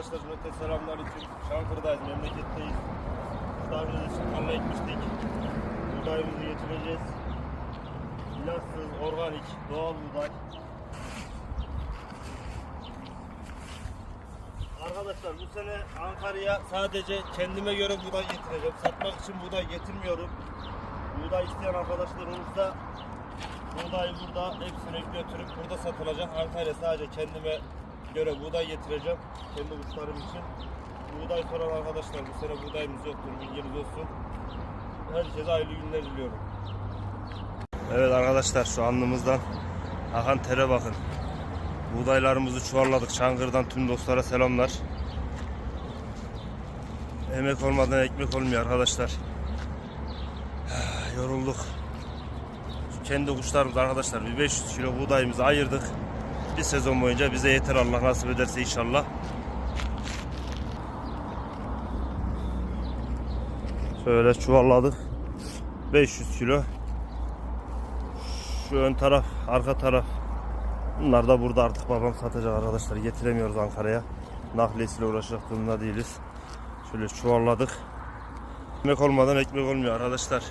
arkadaşlar cümlete selamünaleyküm. Şankırı'dayız, memleketteyiz. Kuşlarımız için tarla ekmiştik. Buğdayımızı getireceğiz. İlaçsız, organik, doğal buğday. Arkadaşlar bu sene Ankara'ya sadece kendime göre buğday getireceğim. Satmak için buğday getirmiyorum. Buğday isteyen arkadaşlar olursa buğdayı burada hepsini götürüp burada satılacak. Ankara'ya sadece kendime göre buğday getireceğim. Kendi kuşlarım için. Buğday soran arkadaşlar bu sene buğdayımız yoktur. Bilginiz olsun. Herkese hayırlı günler diliyorum. Evet arkadaşlar şu alnımızdan akan tere bakın. Buğdaylarımızı çuvalladık. Çankırı'dan tüm dostlara selamlar. Emek olmadan ekmek olmuyor arkadaşlar. Yorulduk. Şu kendi kuşlarımız arkadaşlar bir 500 kilo buğdayımızı ayırdık. Bir sezon boyunca bize yeter Allah nasip ederse inşallah. Şöyle çuvalladık. 500 kilo. Şu ön taraf, arka taraf. Bunlar da burada artık babam satacak arkadaşlar. Getiremiyoruz Ankara'ya. Nakliyesiyle uğraşacak durumda değiliz. Şöyle çuvalladık. Ekmek olmadan ekmek olmuyor arkadaşlar.